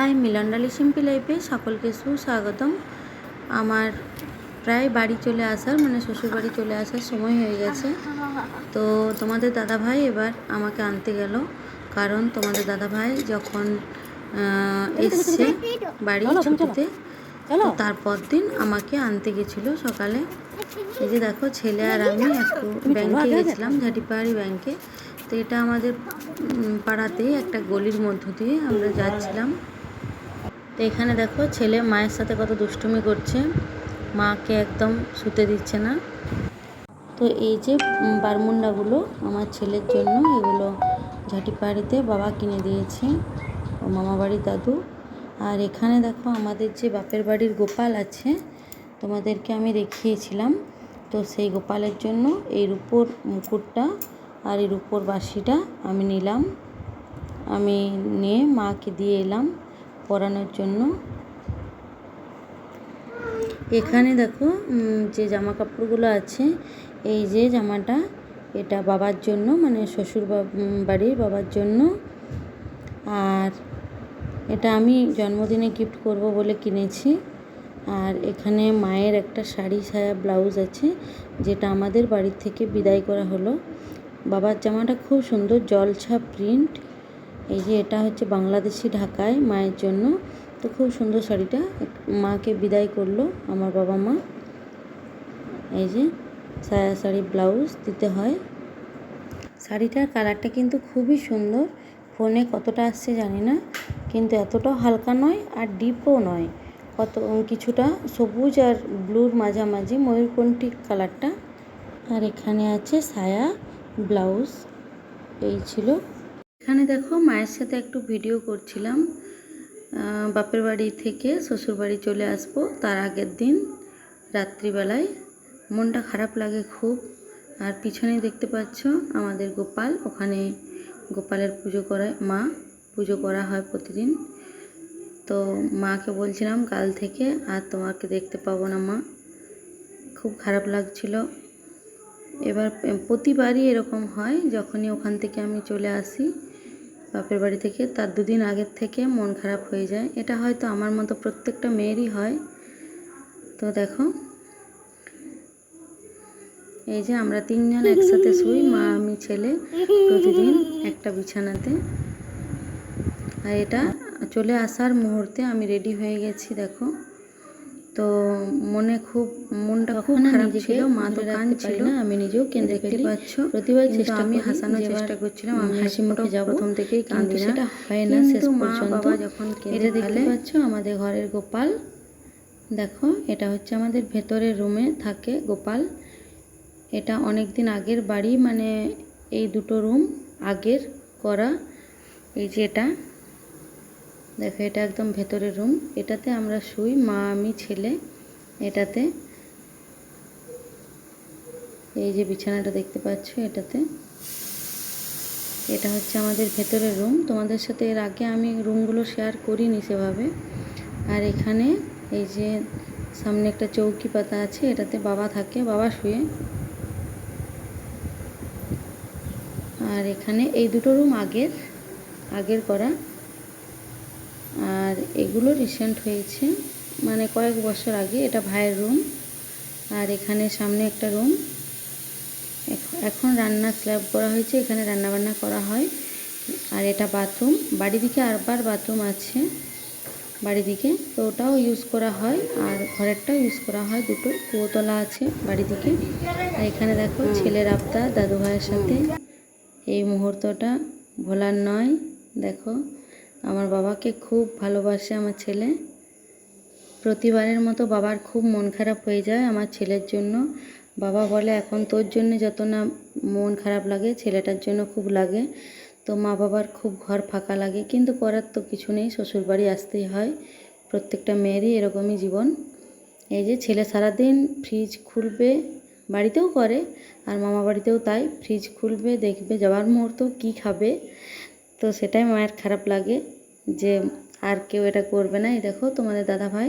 High মিলনডালি Simpi লাইফে সকলকে সুস্বাগতম। আমার প্রায় বাড়ি চলে আসার মানে শ্বশুর বাড়ি চলে আসার সময় হয়ে গেছে। তো তোমাদের দাদা ভাই এবার আমাকে আনতে গেল কারণ তোমাদের দাদা ভাই যখন এসছে বাড়ি ছুটিতে তারপর দিন আমাকে আনতে গেছিল সকালে। এই যে দেখো ছেলে আর আমি একটু ব্যাংকে গেছিলাম ঝাটিপাহাড়ি ব্যাংকে। তো এটা আমাদের পাড়াতেই একটা গলির মধ্য দিয়ে আমরা যাচ্ছিলাম। তো এখানে দেখো ছেলে মায়ের সাথে কত দুষ্টুমি করছে। মাকে একদম শুতে দিচ্ছে না। তো এই যে বারমুন্ডাগুলো আমার ছেলের জন্য, এগুলো ঝাটিপাহাড়িতে বাবা কিনে দিয়েছে। ও মামা বাড়ির দাদু। আর এখানে দেখো আমাদের যে বাপের বাড়ির গোপাল আছে, তোমাদেরকে আমি দেখিয়েছিলাম। তো সেই গোপালের জন্য এই রূপোর মুকুটটা আর এই রূপোর বাঁশিটা আমি নিলাম। আমি নিয়ে মাকে দিয়ে এলাম। পরানোর জন্য। এখানে দেখো যে জামা কাপড়গুলো আছে, এই যে জামাটা, এটা বাবার জন্য মানে শ্বশুর বাড়ির বাবার জন্য। আর এটা আমি জন্মদিনে গিফট করব বলে কিনেছি। আর এখানে মায়ের একটা শাড়ি ছায়া ব্লাউজ আছে, যেটা আমাদের বাড়ির থেকে বিদায় করা হলো। বাবার জামাটা খুব সুন্দর জলছা প্রিন্ট এই যে এটা হচ্ছে বাংলাদেশি ঢাকায় মায়ের জন্য। তো খুব সুন্দর শাড়িটা। মাকে বিদায় করল আমার বাবা মা। এই যে সায়া শাড়ি ব্লাউজ দিতে হয়। শাড়িটার কালারটা কিন্তু খুবই সুন্দর। ফোনে কতটা আসছে জানি না, কিন্তু এতটাও হালকা নয় আর ডিপও নয়। কত কিছুটা সবুজ আর ব্লুর মাঝামাঝি ময়ূরকণ্ঠী কালারটা। আর এখানে আছে সায়া ব্লাউজ। এই ছিল এখানে দেখো মায়ের সাথে একটু ভিডিও করছিলাম। বাপের বাড়ি থেকে শ্বশুর বাড়ি চলে আসব তার আগের দিন রাত্রিবেলায়। মনটা খারাপ লাগে খুব। আর পিছনে দেখতে পাচ্ছ আমাদের গোপাল। ওখানে গোপালের পুজো করায়, মা পুজো করা হয় প্রতিদিন। তো মাকে বলছিলাম, কাল থেকে আর তোমাকে দেখতে পাবো না মা। খুব খারাপ লাগছিল। এবার প্রতিবারই এরকম হয়। যখনই ওখান থেকে আমি চলে আসি বাপের বাড়ি থেকে, তার দুদিন আগের থেকে মন খারাপ হয়ে যায়। এটা হয়তো আমার মতো প্রত্যেকটা মেয়েরই হয়। তো দেখো, এই যে আমরা তিনজন একসাথে শুই, মা, আমি, ছেলে প্রতিদিন একটা বিছানাতে। আর এটা চলে আসার মুহূর্তে আমি রেডি হয়ে গেছি, দেখো। মনে খুব মনটা খুব খারাপ ছিল মা তো কাঁদছিল। না আমি নিজেও কেঁদে দেখতে পাচ্ছ প্রতিবার চেষ্টা আমি হাসানোর চেষ্টা করছিলাম আমি হাসি মুখে যাব। প্রথম থেকেই কাঁদি না সেটা হয় না শেষ পর্যন্ত। যখন এটা দেখতে পাচ্ছ আমাদের ঘরের গোপাল। দেখো এটা হচ্ছে আমাদের ভেতরের রুমে থাকে গোপাল। এটা অনেক দিন আগের বাড়ি মানে এই দুটো রুম আগের করা এই যে এটা। দেখো এটা একদম ভেতরের রুম। এটাতে আমরা শুই মা আমি ছেলে। এটাতে। এই যে বিছানাটা দেখতে পাচ্ছ এটাতে। এটা হচ্ছে আমাদের ভেতরের রুম। তোমাদের সাথে এর আগে আমি রুমগুলো শেয়ার করিনি সেভাবে। আর এখানে এই যে সামনে একটা চৌকি পাতা আছে, এটাতে বাবা থাকে, বাবা শুয়ে। আর এখানে এই দুটো রুম আগের আগের করা। আর এগুলো রিসেন্ট হয়েছে। মানে কয়েক বছর আগে এটা ভাইয়ের রুম আর এখানে সামনে একটা রুম এখন রান্না স্ল্যাব করা হয়েছে এখানে রান্না বান্না করা হয়। আর এটা বাথরুম বাড়ি দিকে আরবার বাথরুম আছে বাড়ি দিকে তো ওটাও ইউজ করা হয় আর ঘরেরটাও ইউজ করা হয়। দুটো কুয়োতলা আছে বাড়ি দিকে আর এখানে দেখো ছেলের আবদার দাদু ভাইয়ের সাথে। এই মুহূর্তটা ভোলার নয়। দেখো আমার বাবাকে খুব ভালোবাসে আমার ছেলে। প্রতিবারের মতো বাবার খুব মন খারাপ হয়ে যায় আমার ছেলের জন্য। বাবা বলে, এখন তোর জন্য যত না মন খারাপ লাগে, ছেলেটার জন্য খুব লাগে। তো মা বাবার খুব ঘর ফাঁকা লাগে। কিন্তু করার তো কিছু নেই, শ্বশুরবাড়ি আসতেই হয়। প্রত্যেকটা মেয়েরই এরকমই জীবন। এই যে ছেলে সারাদিন ফ্রিজ খুলবে, বাড়িতেও করে, আর মামা বাড়িতেও তাই। ফ্রিজ খুলবে, দেখবে, যাওয়ার মুহূর্ত কী খাবে। তো সেটাই মায়ের খারাপ লাগে যে আর কেউ এটা করবে না। এই দেখো তোমাদের দাদা ভাই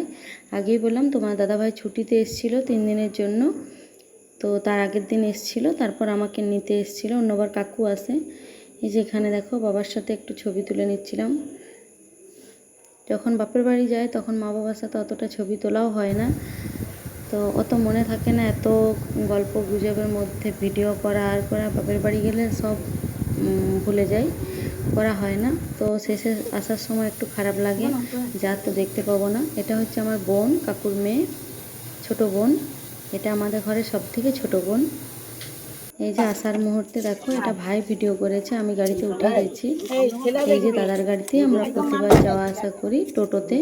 আগেই বললাম তোমার দাদা ভাই ছুটিতে এসেছিল তিন দিনের জন্য। তো তার আগের দিন এসেছিল, তারপর আমাকে নিতে এসেছিল। অন্যবার কাকু আসে এই যে এখানে দেখো বাবার সাথে একটু ছবি তুলে নিচ্ছিলাম। যখন বাপের বাড়ি যায় তখন মা বাবার সাথে অতটা ছবি তোলাও হয় না। তো অত মনে থাকে না এত গল্প গুজবের মধ্যে ভিডিও করা আর করা। বাপের বাড়ি গেলে সব ভুলে যাই। করা হয় না। তো শেষে আসার সময় একটু খারাপ লাগে যা তো দেখতে পাবো না। এটা হচ্ছে আমার বোন কাকুর মেয়ে ছোট বোন। এটা আমাদের ঘরে সব থেকে ছোট বোন। এই যে আসার মুহূর্তে দেখো এটা ভাই ভিডিও করেছে আমি গাড়িতে উঠে গেছি। এই যে দাদার গাড়িতে আমরা প্রতিবার যাওয়া আসা করি টোটোতে।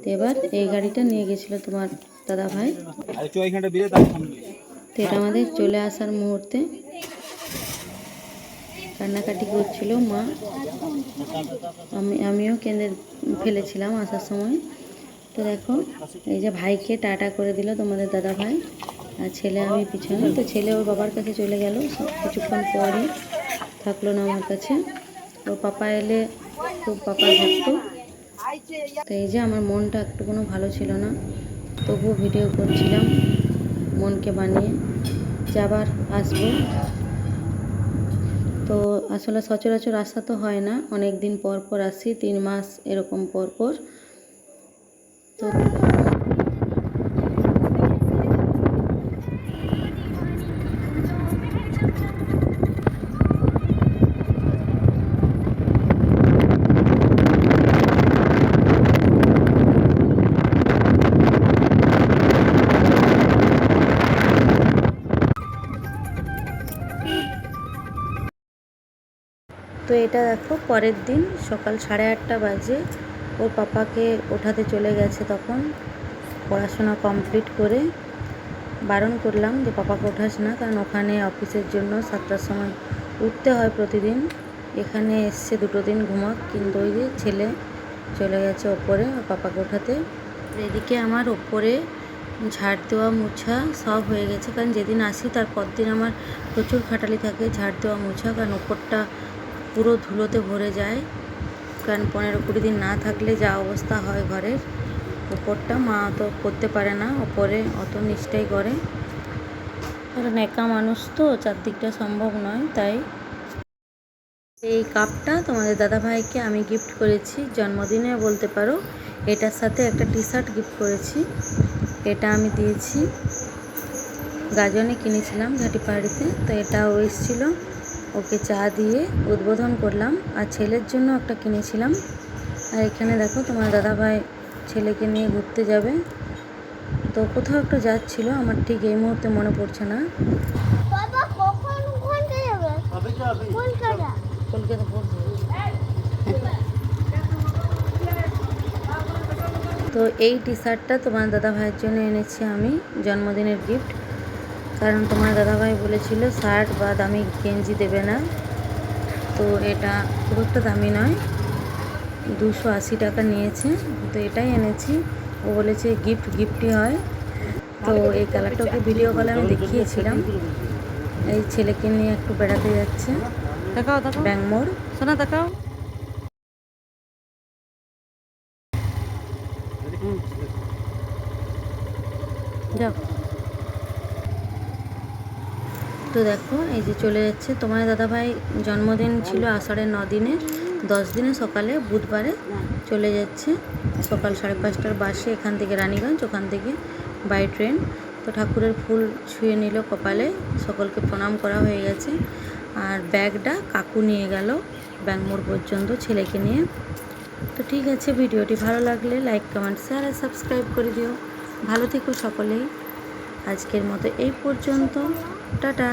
তো এবার এই গাড়িটা নিয়ে গেছিল তোমার দাদা ভাই। তো এটা আমাদের চলে আসার মুহূর্তে। কান্নাকাটি করছিল মা। আমি, আমিও কেঁদে ফেলেছিলাম আসার সময়। তো দেখো, এই যে ভাইকে টাটা করে দিল তোমাদের দাদা ভাই আর ছেলে আমি পিছনে। তো ছেলে ওর বাবার কাছে চলে গেল। কিছুক্ষণ পরই থাকল না আমার কাছে। ওর পাপা এলে খুব পাপার ভক্ত তো এই যে আমার মনটা একটু কোনো ভালো ছিল না। তবুও ভিডিও করছিলাম মনকে বানিয়ে। যে আবার আসব। তো আসলে সচরাচর আসা তো হয় না। অনেক দিন পর পর আসি, তিন মাস এরকম পর পর। তো তো এটা দেখো, পরের দিন সকাল সাড়ে আটটা বাজে। ওর পাপাকে ওঠাতে চলে গেছে তখন। পড়াশোনা কমপ্লিট করে বারণ করলাম যে পাপাকে ওঠাস না, কারণ ওখানে অফিসের জন্য সাতটার সময় উঠতে হয় প্রতিদিন। এখানে এসছে দুটো দিন ঘুমাক, কিন্তু ওই যে ছেলে চলে গেছে ওপরে ওর পাপাকে ওঠাতে। এদিকে আমার ওপরে ঝাড় দেওয়া মুছা সব হয়ে গেছে, কারণ যেদিন আসি তার পরদিন আমার প্রচুর খাটালি থাকে, ঝাড় দেওয়া মুছা, কারণ ওপরটা পুরো ধুলোতে ভরে যায়। কারণ পনেরো কুড়ি দিন না থাকলে যা অবস্থা হয় ঘরের, ওপরটা মা তো করতে পারে না, ওপরে অত নিচটাই করে। কারণ একা মানুষ তো, চারদিকটা সম্ভব নয়, তাই। এই কাপটা তোমাদের দাদাভাইকে আমি গিফট করেছি, জন্মদিনে বলতে পারো। এটার সাথে একটা টি শার্ট গিফট করেছি। এটা আমি দিয়েছি। গাজনে কিনেছিলাম ঘাটি পাহাড়িতে, তো এটাও এসেছিল। ওকে চা দিয়ে উদ্বোধন করলাম আর ছেলের জন্য একটা কিনেছিলাম। আর এখানে দেখো তোমার দাদাভাই ছেলেকে নিয়ে ঘুরতে যাবে। তো কোথাও একটু যাচ্ছিল আমার ঠিক এই মুহূর্তে মনে পড়ছে না। কলকাতা তো এই টি শার্টটা তোমার দাদা ভাইয়ের জন্য এনেছি আমি জন্মদিনের গিফট কারণ তোমার দাদাভাই বলেছিল শার্ট বা দামি গেঞ্জি দেবে না। তো এটা খুব একটা দামি নয়। দুশো আশি টাকা নিয়েছে। তো এটাই এনেছি। ও বলেছে গিফট গিফটই হয়। তো এই কালারটা ওকে ভিডিও কলে আমি দেখিয়েছিলাম। এই ছেলেকে নিয়ে একটু বেড়াতে যাচ্ছে। দেখাও দেখাও। ব্যাংমোড় শোনা দেখাও। তো দেখো, এই যে চলে যাচ্ছে। তোমার দাদাভাই জন্মদিন ছিল আষাঢ়ের ন দিনে দশ দিনে সকালে বুধবারে চলে যাচ্ছে। সকাল সাড়ে পাঁচটার বাসে এখান থেকে রানীগঞ্জ, ওখান থেকে বাই ট্রেন তো ঠাকুরের ফুল ছুঁয়ে নিল কপালে। সকলকে প্রণাম করা হয়ে গেছে। আর ব্যাগটা কাকু নিয়ে গেল ব্যাংমোড় পর্যন্ত ছেলেকে নিয়ে। তো ঠিক আছে, ভিডিওটি ভালো লাগলে লাইক কমেন্ট শেয়ার আর সাবস্ক্রাইব করে দিও। ভালো থেকো সকলেই। আজকের মতো এই পর্যন্ত। টাটা।